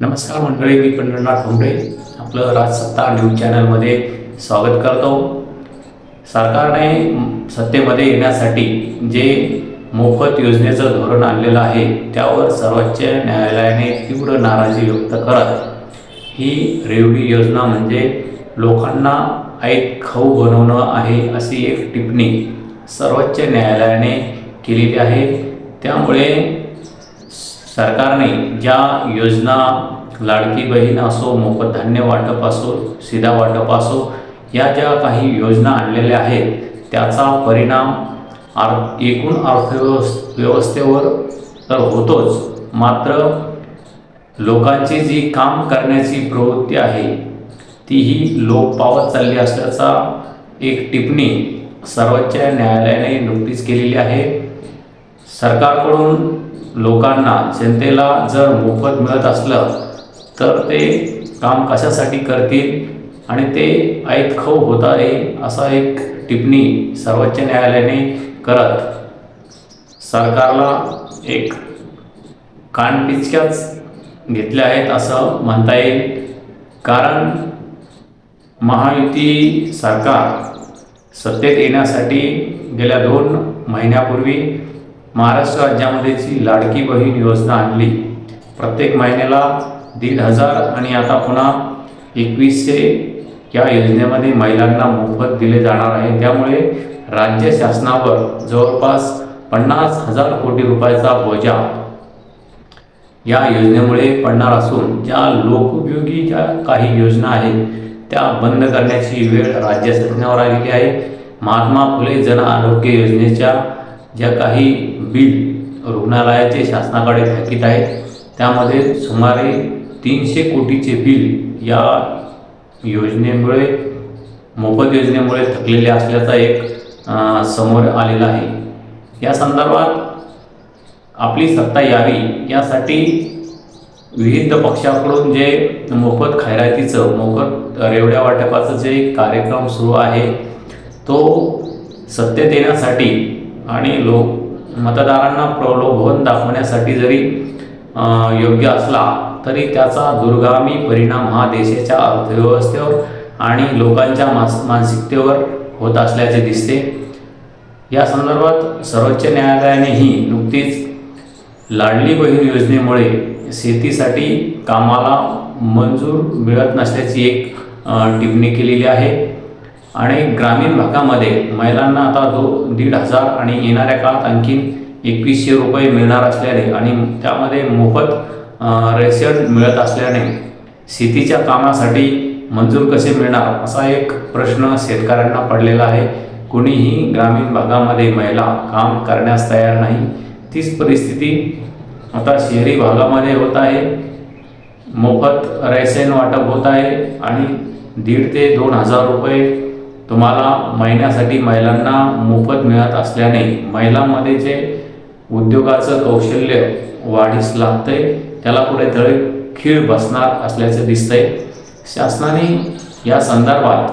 नमस्कार मंडळी मी पंढरनाथ ठोंबरे आपलं राजसत्ता न्यूज चॅनलमध्ये स्वागत करतो. सरकारने सत्तेमध्ये येण्यासाठी जे मोफत योजनेचं धोरण आणलेलं आहे त्यावर सर्वोच्च न्यायालयाने तीव्र नाराजी व्यक्त करत ही रेवडी योजना म्हणजे लोकांना ऐक खाऊ बनवणं आहे अशी एक टिप्पणी सर्वोच्च न्यायालयाने केलेली आहे. त्यामुळे सरकारने ज्या योजना लाडकी बहीण असो मोफत धान्य वाटप असो सीधा वाटप असो या ज्या काही योजना आणलेल्या आहेत त्याचा परिणाम आर एकूण अर्थव्यवस् व्यवस्थेवर तर होतोच. मात्र लोकांची जी काम करण्याची प्रवृत्ती आहे तीही लोप पावत चालली असल्याचा एक टिप्पणी सर्वोच्च न्यायालयाने नुकतीच केलेली आहे. सरकारकडून लोकांना जनतेला जर मोफत मिळत असलं तर ते काम कशासाठी करतील आणि ते ऐतखव खाऊ होत आहे असा एक टिप्पणी सर्वोच्च न्यायालयाने करत. सरकारला एक कानपिचक्याच घेतल्या आहेत असं म्हणता येईल. कारण महायुती सरकार सत्तेत येण्यासाठी गेल्या दोन महिन्यापूर्वी महाराष्ट्र राज्यामध्ये जी लाडकी बहीण योजना आणली प्रत्येक महिन्याला दीड हजार आणि आता पुन्हा एकवीसशे या योजनेमध्ये महिलांना मोफत दिले जाणार आहे. त्यामुळे राज्य शासनावर जवळपास पन्नास हजार कोटी रुपयाचा बोजा या योजनेमुळे पडणार असून ज्या लोकोपयोगी ज्या काही योजना आहेत त्या बंद करण्याची वेळ राज्य शासनावर आलेली आहे. महात्मा फुले जन आरोग्य योजनेच्या ज्या काही बिल रुग्णालयाचे शासनाकडे थकीत आहेत त्यामध्ये सुमारे तीनशे कोटीचे बिल या योजनेमुळे मोफत योजनेमुळे थकलेले असल्याचा एक समोर आलेला आहे. या संदर्भात आपली सत्ता यावी यासाठी विविध पक्षाकडून जे मोफत खैरातीचं मोफत रेवड्या वाटपाचं जे कार्यक्रम सुरू आहे तो सत्तेत येण्यासाठी आणि लोक मतदारांना प्रलोभन दाखवण्यासाठी जरी योग्य असला तरी त्याचा दुर्गामी परिणाम हा देशाच्या अर्थव्यवस्थेवर आणि लोकांच्या मास मानसिकतेवर होत असल्याचे दिसते. या संदर्भात सर्वोच्च न्यायालयानेही नुकतीच लाडली बहीण योजनेमुळे शेतीसाठी कामाला मंजूर मिळत नसल्याची एक टिप्पणी केलेली आहे. आणि ग्रामीण भागामध्ये महिलांना आता दो दीड हजार आणि येणाऱ्या काळात आणखीन एकवीसशे रुपये मिळणार असल्याने आणि त्यामध्ये मोफत रेशन मिळत असल्याने शेतीच्या कामासाठी मंजूर कसे मिळणार असा एक प्रश्न शेतकऱ्यांना पडलेला आहे. कुणीही ग्रामीण भागामध्ये महिला काम करण्यास तयार नाही. तीच परिस्थिती आता शहरी भागामध्ये होत आहे. मोफत रेशन वाटप होत आहे आणि दीड ते दोन हजार रुपये तुम्हाला महिन्यासाठी महिलांना मोफत मिळत असल्याने महिलांमध्ये जे उद्योगाचं कौशल्य वाढीस लागतंय त्याला पुढे तळे खीळ बसणार असल्याचं दिसतंय. शासनाने या संदर्भात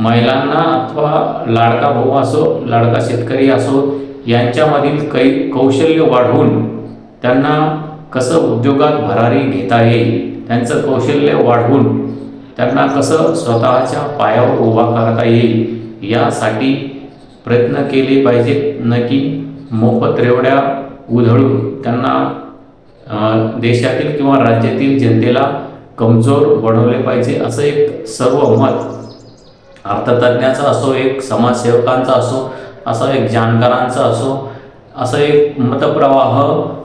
महिलांना अथवा लाडका भाऊ असो लाडका शेतकरी असो यांच्यामधील काही कौशल्य वाढवून त्यांना कसं उद्योगात भरारी घेता येईल त्यांचं कौशल्य वाढवून त्यांना कसं स्वतःच्या पायावर उभा करता येईल यासाठी प्रयत्न केले पाहिजेत. न की मोफत रेवड्या उधळून त्यांना देशातील किंवा राज्यातील जनतेला कमजोर बनवले पाहिजे असं एक सर्व मत अर्थतज्ञाचा असो एक समाजसेवकांचा असो असा एक जाणकारांचा असो असं एक मतप्रवाह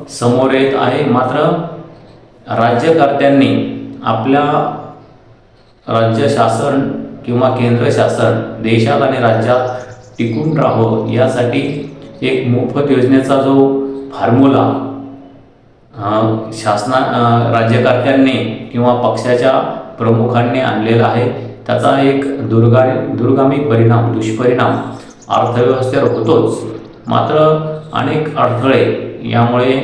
समोर येत आहे. मात्र राज्यकर्त्यांनी आपल्या राज्य शासन किंवा केंद्र शासन देशात आणि राज्यात टिकून राहावं यासाठी एक मोफत योजनेचा जो फॉर्म्युला शासना राज्यकर्त्यांनी किंवा पक्षाच्या प्रमुखांनी आणलेला आहे त्याचा एक दुर्गा दुर्गामी परिणाम दुष्परिणाम अर्थव्यवस्थेवर होतोच. मात्र अनेक अडथळे यामुळे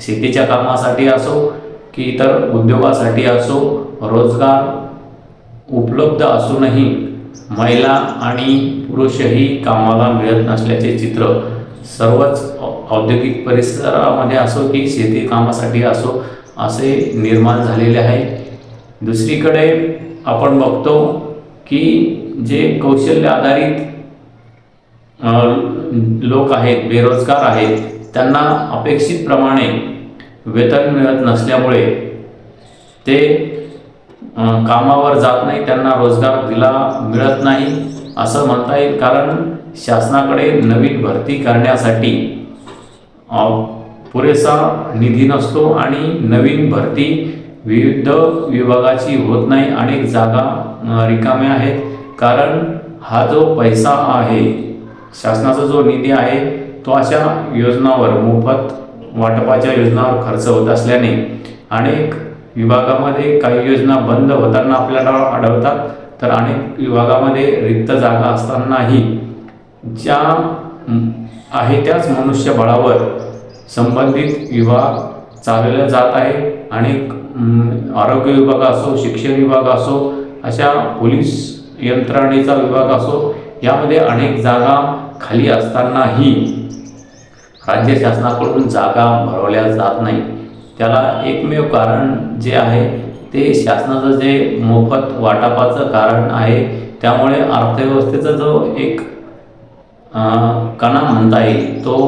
शेतीच्या कामासाठी असो की इतर उद्योगासाठी असो रोजगार उपलब्ध असूनही महिला आणि पुरुषही कामाला मिळत नसल्याचे चित्र सर्वच औद्योगिक परिसरामध्ये असो की शेती कामासाठी असो असे निर्माण झालेले आहे. दुसरीकडे आपण बघतो की जे कौशल्य आधारित लोक आहेत बेरोजगार आहेत त्यांना अपेक्षित प्रमाणे वेतन मिळत नसल्यामुळे ते कामावर जात नाही त्यांना रोजगार दिला मिळत नाही असं म्हणता येईल. कारण शासनाकडे नवीन भरती करण्यासाठी पुरेसा निधी नसतो आणि नवीन भरती विविध विभागाची होत नाही. अनेक जागा रिकाम्या आहेत. कारण हा जो पैसा आहे शासनाचा जो निधी आहे तो अशा योजनावर मोफत वाटपाच्या योजनावर खर्च होत असल्याने अनेक विभागामध्ये काही योजना बंद होताना आपल्याला आढळतात. तर अनेक विभागामध्ये रिक्त जागा असतानाही ज्या आहे त्याच मनुष्यबळावर संबंधित विभाग चालवला जात आहे. अनेक आरोग्य विभाग असो शिक्षण विभाग असो अशा पोलीस यंत्रणेचा विभाग असो यामध्ये अनेक जागा खाली असतानाही राज्य शासनाकडून जागा भरवल्या जात नाही त्याला एकमेव कारण जे आहे ते शासनाचं जे मोफत वाटपाचं कारण आहे त्यामुळे अर्थव्यवस्थेचा जो एक कणा म्हणता येईल तो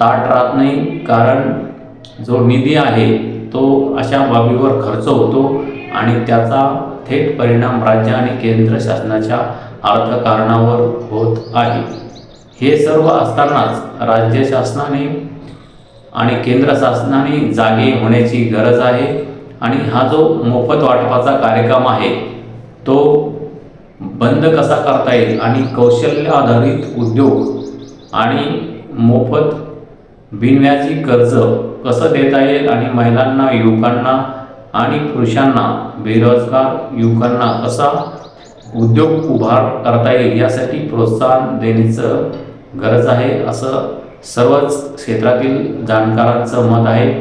ताट राहत नाही. कारण जो निधी आहे तो अशा बाबीवर खर्च होतो आणि त्याचा थेट परिणाम राज्य आणि केंद्र शासनाच्या अर्थकारणावर होत आहे. हे सर्व असतानाच राज्य शासनाने आणि केंद्र शासनाने जागे होण्याची गरज आहे. आणि हा जो मोफत वाटपाचा कार्यक्रम आहे तो बंद कसा करता येईल? आणि कौशल्य आधारित उद्योग आणि मोफत बिनव्याजी कर्ज कसं देता येईल? आणि महिलांना युवकांना आणि पुरुषांना बेरोजगार युवकांना कसा उद्योग उभार करता येईल? यासाठी प्रोत्साहन देण्याचं गरज आहे असं सर्वच क्षेत्रातील जाणकारांचं मत आहे.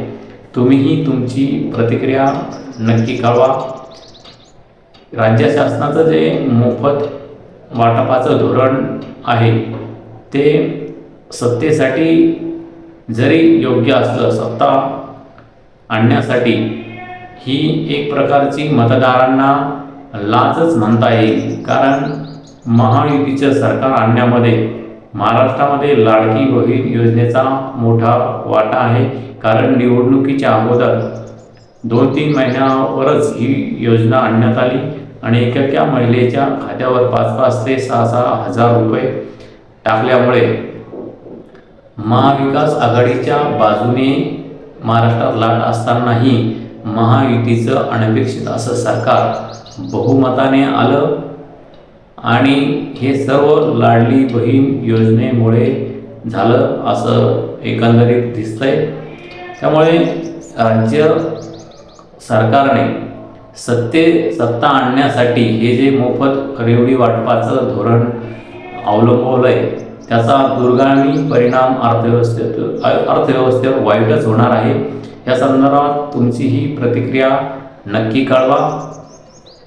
तुम्हीही तुमची प्रतिक्रिया नक्की कळवा. राज्य शासनाचं जे मोफत वाटपाचं धोरण आहे ते सत्तेसाठी जरी योग्य असलं सत्ता आणण्यासाठी ही एक प्रकारची मतदारांना लाचच म्हणता येईल. कारण महायुतीचं सरकार आणण्यामध्ये महाराष्ट्रामध्ये लाडकी बहीण योजनेचा मोठा वाटा आहे. कारण निवडणुकीच्या अगोदर दोन तीन महिन्यावरच ही योजना आणण्यात आली आणि एकेका महिलेच्या खात्यावर पाच पाच ते सहा सहा हजार रुपये टाकल्यामुळे महाविकास आघाडीच्या बाजूने महाराष्ट्रात लाट असतानाही महायुतीचं अनपेक्षित असं सरकार बहुमताने आलं. आणि हे सर्व लाडली बहीण योजनेमुळे झालं असं एकंदरीत दिसतंय. त्यामुळे राज्य सरकारने सत्ते सत्ता आणण्यासाठी हे जे मोफत रेवडी वाटपाचं धोरण अवलंबवलं आहे त्याचा दुर्गामी परिणाम अर्थव्यवस्थेत अर्थव्यवस्थेवर वाईटच होणार आहे. या संदर्भात तुमची ही प्रतिक्रिया नक्की कळवा.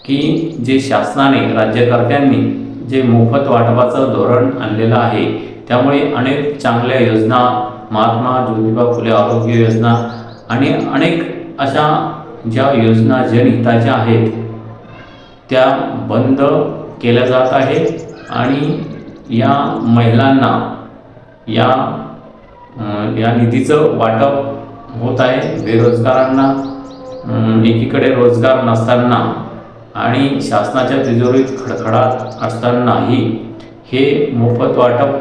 की जे शासनाने राज्यकर्त्यांनी जे मोफत वाटपाचं धोरण आणलेलं आहे त्यामुळे अनेक चांगल्या योजना महात्मा ज्योतिबा फुले आरोग्य योजना आणि अनेक अशा ज्या योजना जनहिताच्या आहेत त्या बंद केल्या जात आहे आणि या महिलांना या या निधीचं वाटप होत आहे. बेरोजगारांना एकीकडे रोजगार नसताना आणि शासनाच्या तिजोरीत खडखडात असतानाही हे मोफत वाटप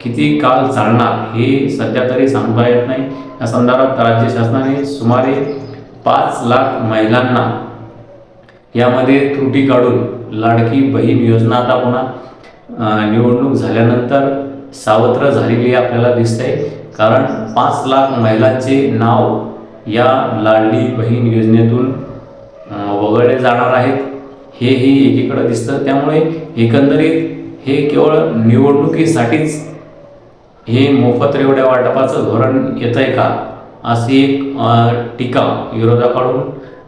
किती काळ चालणार हे सध्या तरी सांगता येत नाही. या संदर्भात राज्य शासनाने सुमारे पाच लाख महिलांना यामध्ये त्रुटी काढून लाडकी बहीण योजना आता पुन्हा निवडणूक झाल्यानंतर सावत्र झालेली आपल्याला दिसते कारण पाच लाख महिलांचे नाव या लाडली बहीण योजनेतून वगळले जाणार आहेत. हेही एकीकडं दिसतं. त्यामुळे एकंदरीत हे केवळ निवडणुकीसाठीच हे मोफत रेवड्या वाटपाचं धोरण येतं आहे का? अशी एक टीका विरोधाकडून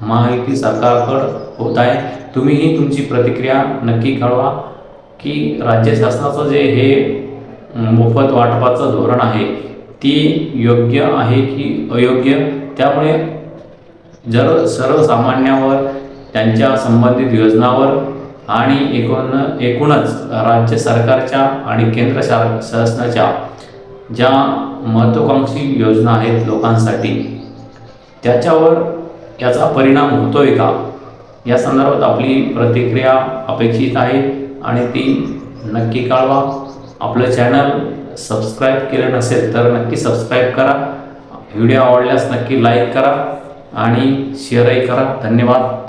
महायुती सरकारकडं होत आहे. तुम्हीही तुमची प्रतिक्रिया नक्की कळवा की राज्य शासनाचं जे हे मोफत वाटपाचं धोरण आहे ती योग्य आहे की अयोग्य? त्यामुळे जर सर्वसामान्यावर त्यांच्या संबंधित योजनावर आणि एकूण एकूणच राज्य सरकारच्या आणि केंद्र शार शासनाच्या ज्या महत्त्वाकांक्षी योजना आहेत लोकांसाठी त्याच्यावर याचा परिणाम होतो आहे का? या संदर्भात आपली प्रतिक्रिया अपेक्षित आहे आणि ती नक्की कळवा. आपलं चॅनल सबस्क्राईब केलं नसेल तर नक्की सबस्क्राईब करा. व्हिडिओ आवडल्यास नक्की लाईक करा आणि शेअरही करा. धन्यवाद.